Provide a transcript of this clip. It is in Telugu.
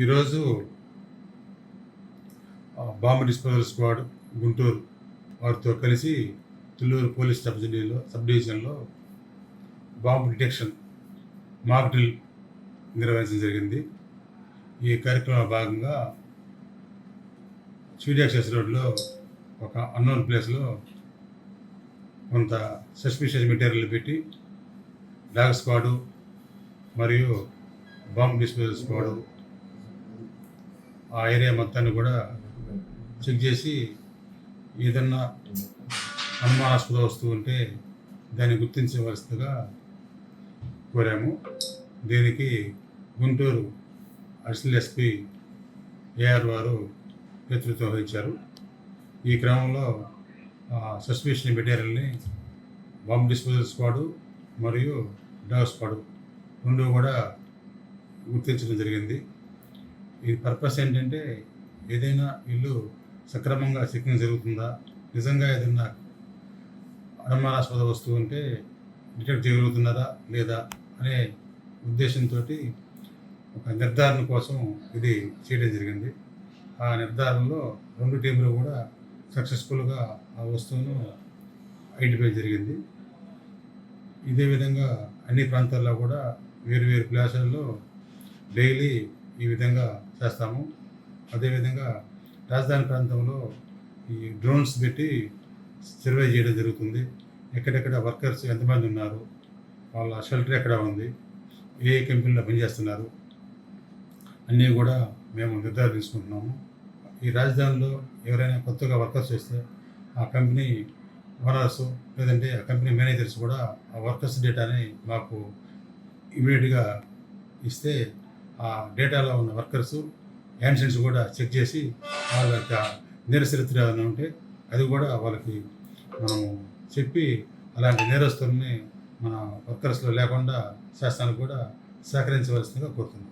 ఈరోజు బాంబు డిస్పోజల్ స్క్వాడ్ గుంటూరు వారితో కలిసి తుళ్ళూరు పోలీస్ సబ్ డివిజన్లో సబ్ డివిజన్లో బాంబు డిటెక్షన్ మాక్ డ్రిల్ నిర్వహించడం జరిగింది. ఈ కార్యక్రమంలో భాగంగా స్వీడియాక్సెస్ రోడ్లో ఒక అన్నోన్ ప్లేస్లో కొంత సస్పిషియస్ మెటీరియల్ పెట్టి డాగ్ స్క్వాడు మరియు బాంబు డిస్పోజల్ స్క్వాడు ఆ ఏరియా మొత్తాన్ని కూడా చెక్ చేసి ఏదన్నా అనుమానాస్పద వస్తువు ఉంటే దాన్ని గుర్తించవలసిందిగా కోరాము. దీనికి గుంటూరు అడిషనల్ ఎస్పీ ఏఆర్ వారు నేతృత్వం వహించారు. ఈ క్రమంలో సస్పెషన్ మెటీరియల్ని బాంబ్ డిస్పోజల్ స్క్వాడు మరియు డాగ్ స్క్వాడు రెండు కూడా గుర్తించడం జరిగింది. ఈ పర్పస్ ఏంటంటే ఏదైనా ఇల్లు సక్రమంగా చెక్కింగ్ జరుగుతుందా? నిజంగా ఏదైనా అనుమానాస్పద వస్తువు ఉంటే డిటెక్ట్ చేయగలుగుతున్నారా లేదా అనే ఉద్దేశంతో ఒక నిర్ధారణ కోసం ఇది చేయడం జరిగింది. ఆ నిర్ధారణలో రెండు టీంలు కూడా సక్సెస్ఫుల్గా ఆ వస్తువును ఐడెంటిఫై జరిగింది. ఇదే విధంగా అన్ని ప్రాంతాల్లో కూడా వేరు వేరు ప్లేసుల్లో డైలీ ఈ విధంగా చేస్తాము. అదేవిధంగా రాజధాని ప్రాంతంలో ఈ డ్రోన్స్ పెట్టి సర్వే చేయడం జరుగుతుంది. ఎక్కడెక్కడ వర్కర్స్ ఎంతమంది ఉన్నారు వాళ్ళ షెల్టర్ ఎక్కడ ఉంది ఏ కంపెనీలో పనిచేస్తున్నారు అన్నీ కూడా మేము నిర్ధారించుకుంటున్నాము ఈ రాజధానిలో ఎవరైనా కొత్తగా వర్కర్స్ చేస్తే ఆ కంపెనీ ఓనర్స్ లేదంటే ఆ కంపెనీ మేనేజర్స్ కూడా ఆ వర్కర్స్ డేటాని మాకు ఇమీడియట్గా ఇస్తే డేటాలో ఉన్న వర్కర్స్ యాన్సెంట్స్ కూడా చెక్ చేసి వాళ్ళ యొక్క నేరచరిత్ర ఏమైనా ఉంటే అది కూడా వాళ్ళకి మనం చెప్పి అలాంటి నేరస్తుల్ని మన వర్కర్స్లో లేకుండా శాస్త్రానికి కూడా సహకరించవలసిందిగా కోరుతున్నాం.